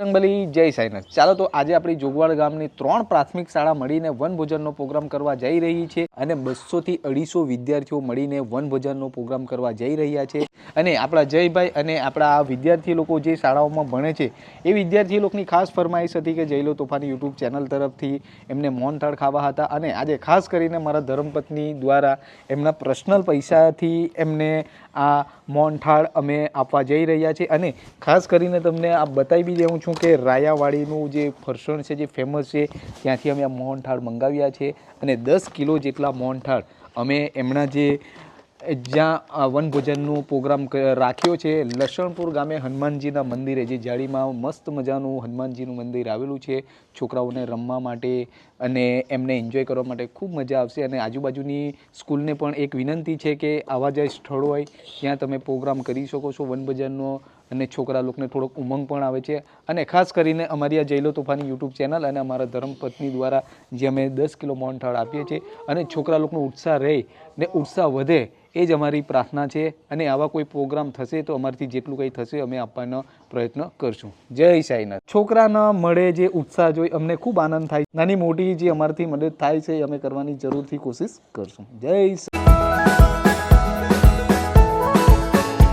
રંગબલી, જય સાઈનાથ. ચાલો તો આજે આપણી જોગવાડ ગામની ત્રણ પ્રાથમિક શાળા મળીને વનભોજનનો પ્રોગ્રામ કરવા જઈ રહી છે અને બસોથી અઢીસો વિદ્યાર્થીઓ મળીને વનભોજનનો પ્રોગ્રામ કરવા જઈ રહ્યા છે. અને આપણા જયભાઈ અને આપણા આ વિદ્યાર્થી લોકો જે શાળાઓમાં ભણે છે, એ વિદ્યાર્થી લોકોની ખાસ ફરમાઈશ હતી કે જયલો તોફાની યુટ્યુબ ચેનલ તરફથી એમને મોનથાળ ખાવા હતા અને આજે ખાસ કરીને મારા ધર્મપત્ની દ્વારા એમના પર્સનલ પૈસાથી એમને આ મોહનથાળ અમે આપવા જઈ રહ્યા છે. અને ખાસ કરીને તમને આ બતાવી બી દેવું છું કે રાયાવાડીનું જે ફરસણ છે, જે ફેમસ છે, ત્યાંથી અમે આ મોહનથાળ મંગાવ્યા છે અને દસ કિલો જેટલા મોહનથાળ અમે એમના જે જ્યાં વનભોજનનો પ્રોગ્રામ રાખ્યો છે. લસણપુર ગામે હનુમાનજીના મંદિરે જે જાળીમાં મસ્ત મજાનું હનુમાનજીનું મંદિર આવેલું છે, છોકરાઓને રમવા માટે અને એમને એન્જોય કરવા માટે ખૂબ મજા આવશે. અને આજુબાજુની સ્કૂલને પણ એક વિનંતી છે કે આવા જે સ્થળો હોય, ત્યાં તમે પ્રોગ્રામ કરી શકો છો વનભોજનનો અને છોકરા લોકોને થોડોક ઉમંગ પણ આવે છે. અને ખાસ કરીને અમારી આ જૈલો તોફાની યુટ્યુબ ચેનલ અને અમારા ધર્મપત્ની દ્વારા જે અમે દસ કિલો મોહનથાળ આપીએ છીએ અને છોકરા લોકોનો ઉત્સાહ રહે ને ઉત્સાહ વધે એ જ અમારી પ્રાર્થના છે અને આવા કોઈ પ્રોગ્રામ થશે તો અમારાથી જેટલું કંઈ થશે અમે આપવાનો પ્રયત્ન કરશું. જય સાઈનાથ. છોકરાના મળે જે ઉત્સાહ જોઈ અમને ખૂબ આનંદ થાય. નાની મોટી જે અમારથી મદદ થાય છે અમે કરવાની જરૂરથી કોશિશ કરશું. જય